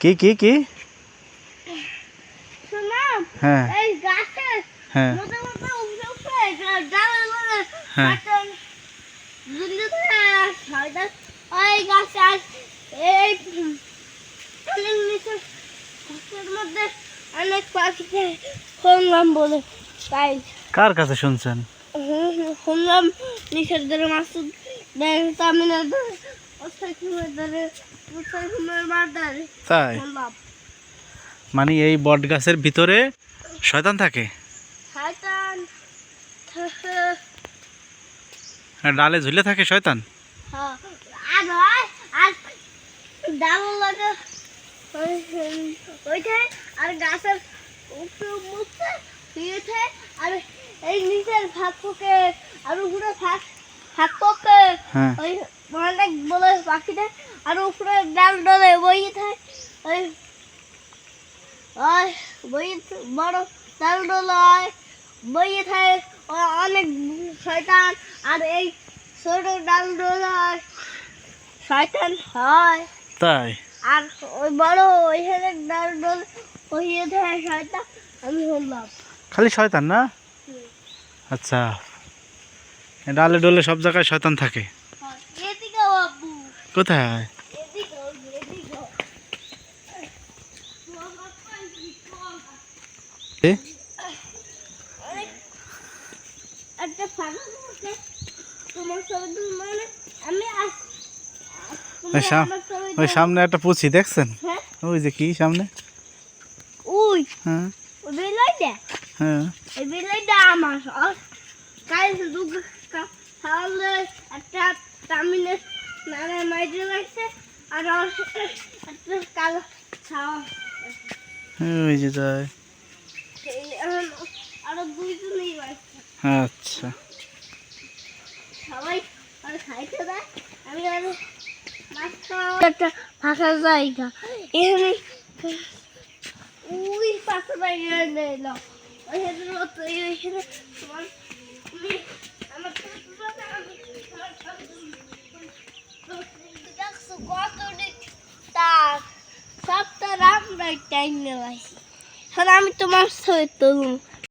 কি কি কি? হ্যাঁ। হ্যাঁ। হ্যাঁ। কার কাছে শুনছেন? শুনলাম ধরে মাসুদ। ব্যাংক তামিনের ওস্তাদ ধরে তাই? মানে এই বট গাছের ভিতরে শয়তান থাকে? ডালে ঝুলে থাকে শয়তান? হ্যাঁ, আর গাছের এই নিচের আর উপরে অনেক বলে পাখিটা আর উপরে ডাল ডলে বইয়ে থাকে। ওই ওই বইয়ে বড় ডাল ডলে হয় বইয়ে থাকে ওই অনেক শয়তান আর এই ছোট ডাল ডলে হয় শয়তান হয়। তাই? আর ওই বড় ওইখানে ডাল ডল বইয়ে থাকে শয়তান আমি শুনলাম খালি শয়তান না? আচ্ছা। ডালে ডোলে সব জায়গায় শয়তান থাকে। তুমি ওই সাম- আমার ছবি ওই দাও। সামনে একটা পুছি দেখছেন? হ্যাঁ। ওই যে কি সামনে? ওই। হ্যাঁ। ওই বিলাইটা হ্যাঁ। এই বিলাইটা আমার আর কাল শুধু তাহলে একটা নানা মাইরে লাগছে আর কালো ছাওয়া ওই যে যায় এই আর- দুইজনই বাড়ছে আচ্ছা সবাই আর খাইতে দেয় আমি আর মাছ খাওয়া একটা ফাঁকা জায়গা এখানে ওই পাশে জায়গা নিলাম ওইখানে ওইখানে তোমার তুমি আমার আমরা টাইম নেওয়াইছি এখন আমি তোমার ছবি তুলুন